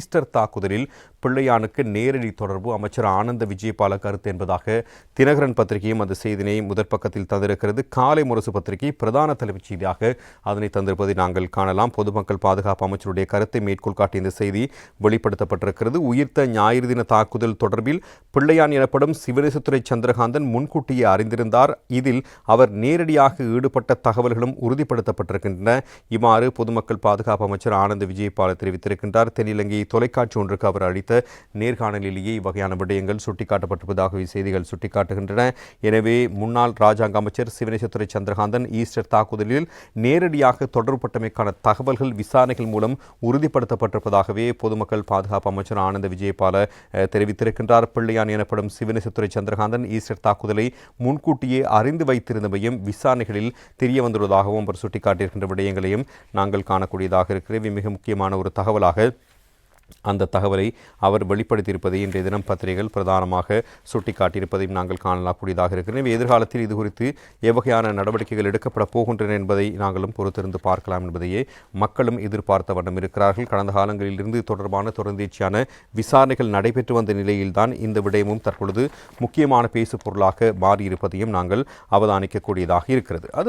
Easter தாக்குதலில் பிள்ளையானுக்கு நேரடி தொடர்பு. அமைச்சர் ஆனந்த விஜயபால கருத்து என்பதாக தினகரன் பத்திரிகையும் அந்த செய்தினை முதற் பக்கத்தில் தந்திருக்கிறது. காலை முரசு பத்திரிகை பிரதான தலைமைச் செய்தியாக அதனை தந்திருப்பதை நாங்கள் காணலாம். பொதுமக்கள் பாதுகாப்பு அமைச்சருடைய கருத்தை மேற்கோள் காட்டிய இந்த செய்தி வெளிப்படுத்தப்பட்டிருக்கிறது. உயிர்த்த ஞாயிறு தின தாக்குதல் தொடர்பில் பிள்ளையான் எனப்படும் சிவனேசத்துறை சந்திரகாந்தன் முன்கூட்டியே அறிந்திருந்தார். இதில் அவர் நேரடியாக ஈடுபட்ட தகவல்களும் உறுதிப்படுத்தப்பட்டிருக்கின்றன. இவ்வாறு பொதுமக்கள் பாதுகாப்பு அமைச்சர் ஆனந்த விஜயபால தெரிவித்திருக்கின்றார். தென்னிலங்கை தொலைக்காட்சி ஒன்றுக்கு அவர் அளித்த நேர்காணலிலேயே இவ்வகையான விடயங்கள் சுட்டிக்காட்டப்பட்டிருப்பதாகவே செய்திகள் சுட்டிக்காட்டுகின்றன. எனவே முன்னாள் ராஜாங்க அமைச்சர் சிவனேசத்துறை சந்திரகாந்தன் ஈஸ்டர் தாக்குதலில் நேரடியாக தொடர்புபட்டமைக்கான தகவல்கள் விசாரணைகள் மூலம் உறுதிப்படுத்தப்பட்டிருப்பதாகவே பொதுமக்கள் பாதுகாப்பு அமைச்சர் ஆனந்த விஜயபால தெரிவித்திருக்கின்றார். பிள்ளையான் எனப்படும் சிவனேசத்துறை சந்திரகாந்தன் ஈஸ்டர் தாக்குதலை முன்கூட்டியே அறிந்து வைத்திருந்தமையும் விசாரணைகளில் தெரிய வந்துள்ளதாகவும் அவர் சுட்டிக்காட்டியிருக்கின்ற விடயங்களையும் நாங்கள் காணக்கூடியதாக இருக்கிறது. மிக முக்கியமான ஒரு தகவலாக அந்த தகவலை அவர் வெளிப்படுத்தியிருப்பதை இன்றைய தினம் பத்திரிகைகள் பிரதானமாக சுட்டிக்காட்டியிருப்பதையும் நாங்கள் காணலாக்கூடியதாக கூடியதாக இருக்கிறோம் எதிர்காலத்தில் இது குறித்து எவ்வகையான நடவடிக்கைகள் எடுக்கப்பட போகின்றன என்பதை நாங்களும் பொறுத்திருந்து பார்க்கலாம் என்பதையே மக்களும் எதிர்பார்த்த வண்ணம் இருக்கிறார்கள். கடந்த காலங்களில் இருந்து தொடர்பான தொடர்ந்தீச்சியான விசாரணைகள் நடைபெற்று வந்த நிலையில்தான் இந்த விடயமும் தற்பொழுது முக்கியமான பேசு பொருளாக மாறியிருப்பதையும் நாங்கள் அவதானிக்கக்கூடியதாக இருக்கிறது. அது